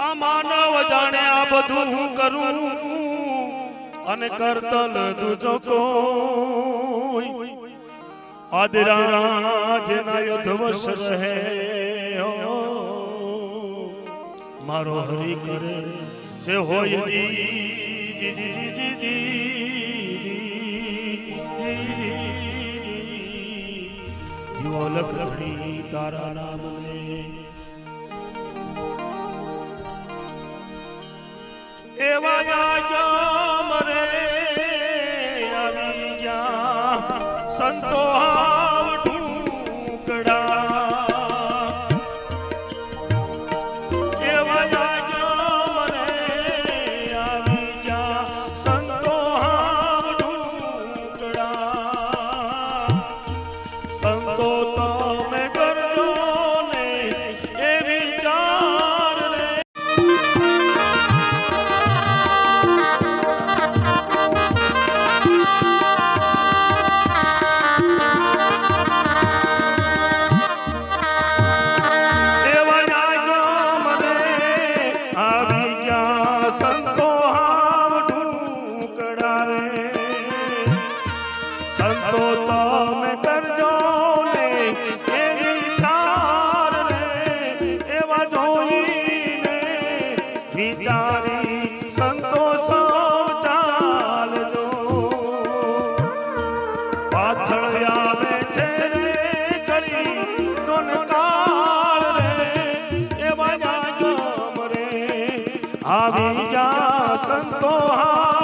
આ માનવ જાણે આ બધું હું કરું? અને કરતલ દુજો કોઈ? આદરાજના યુદ્ધવશ રહે મારો હરી કરે સે હોય જી જી જી જી જીવો લખ ઘડી તારા નામને. એવા યામ રે આવી ગયા. સંતો આવટ आवी जा संतोहा